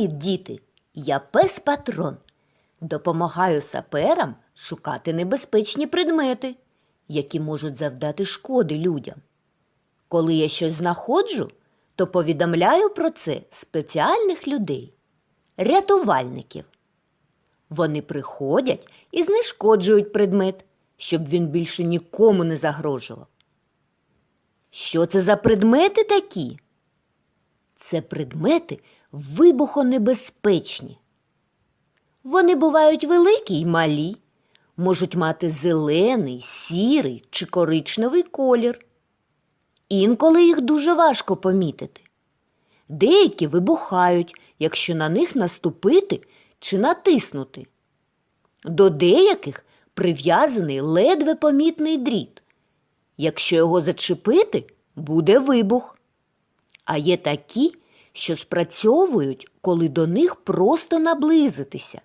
Привіт, діти! Я пес патрон. Допомагаю саперам шукати небезпечні предмети, які можуть завдати шкоди людям. Коли я щось знаходжу, то повідомляю про це спеціальних людей рятувальників. Вони приходять і знешкоджують предмет, щоб він більше нікому не загрожував. Що це за предмети такі? Це предмети вибухонебезпечні. Вони бувають великі й малі, можуть мати зелений, сірий чи коричневий колір. Інколи їх дуже важко помітити. Деякі вибухають, якщо на них наступити чи натиснути. До деяких прив'язаний ледве помітний дріт. Якщо його зачепити, буде вибух. А є такі, що спрацьовують, коли до них просто наблизитися.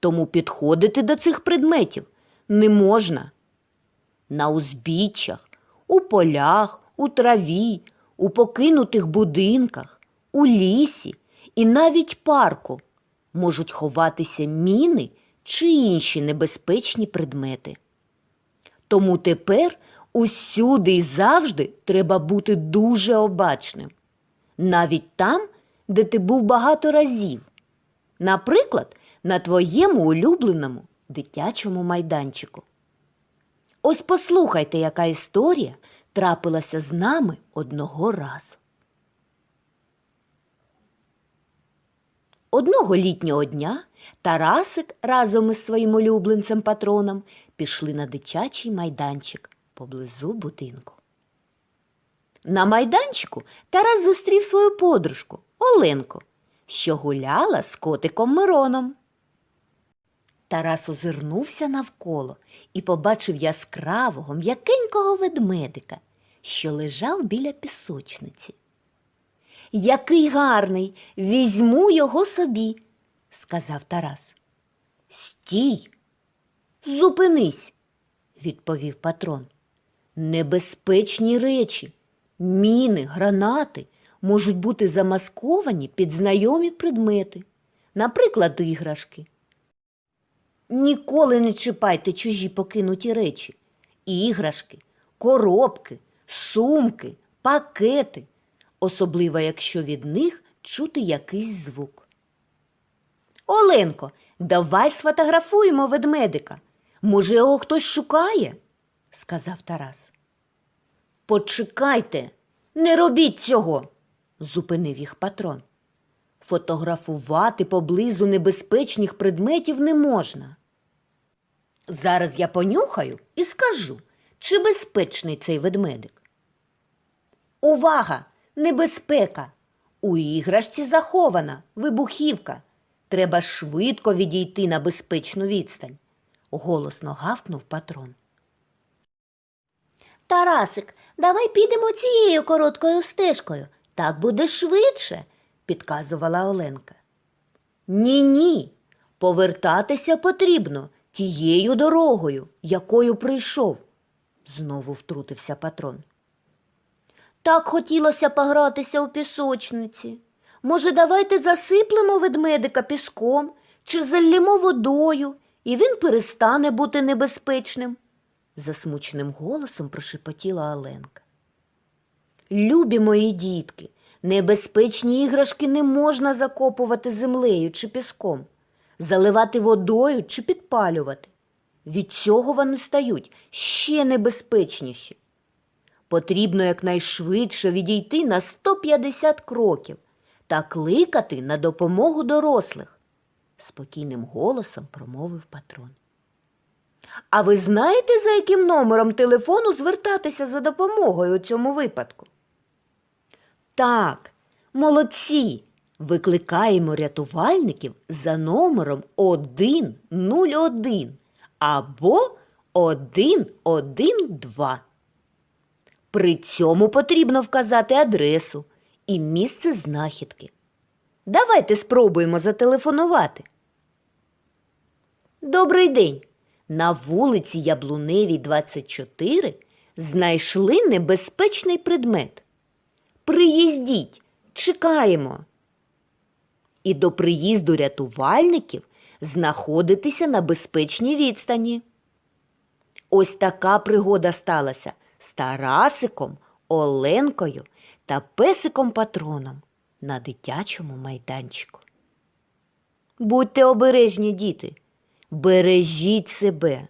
Тому підходити до цих предметів не можна. На узбіччях, у полях, у траві, у покинутих будинках, у лісі і навіть парку можуть ховатися міни чи інші небезпечні предмети. Тому тепер усюди і завжди треба бути дуже обачним. Навіть там, де ти був багато разів. Наприклад, на твоєму улюбленому дитячому майданчику. Ось послухайте, яка історія трапилася з нами одного разу. Одного літнього дня Тарасик разом із своїм улюбленцем патроном пішли на дитячий майданчик поблизу будинку. На майданчику Тарас зустрів свою подружку Оленку, що гуляла з котиком Мироном. Тарас озирнувся навколо і побачив яскравого м'якенького ведмедика, що лежав біля пісочниці. Який гарний, візьму його собі, сказав Тарас. Стій, зупинись, відповів патрон. Небезпечні речі, міни, гранати можуть бути замасковані під знайомі предмети, наприклад, іграшки. Ніколи не чіпайте чужі покинуті речі, іграшки, коробки, сумки, пакети, особливо якщо від них чути якийсь звук. Оленко, давай сфотографуємо ведмедика. Може, його хтось шукає? сказав Тарас. Почекайте, не робіть цього, зупинив їх патрон. Фотографувати поблизу небезпечних предметів не можна. Зараз я понюхаю і скажу, чи безпечний цей ведмедик. Увага! Небезпека! У іграшці захована вибухівка. Треба швидко відійти на безпечну відстань, голосно гавкнув патрон. Тарасик, давай підемо цією короткою стежкою. Так буде швидше, підказувала Оленка. Ні, ні. Повертатися потрібно тією дорогою, якою прийшов, знову втрутився патрон. Так хотілося погратися у пісочниці. Може, давайте засиплемо ведмедика піском чи заллємо водою, і він перестане бути небезпечним, засмученим голосом прошепотіла Оленка. Любі мої дітки, небезпечні іграшки не можна закопувати землею чи піском, заливати водою чи підпалювати. Від цього вони стають ще небезпечніші. Потрібно якнайшвидше відійти на 150 кроків та кликати на допомогу дорослих, спокійним голосом промовив патрон. А ви знаєте, за яким номером телефону звертатися за допомогою у цьому випадку? Так, молодці. Викликаємо рятувальників за номером 101 або 112. При цьому потрібно вказати адресу і місце знахідки. Давайте спробуємо зателефонувати. Добрий день. На вулиці Яблуневій, 24 знайшли небезпечний предмет. Приїздіть, чекаємо. і до приїзду рятувальників знаходитися на безпечній відстані. Ось така пригода сталася з Тарасиком, Оленкою та песиком патроном на дитячому майданчику. Будьте обережні, діти, бережіть себе.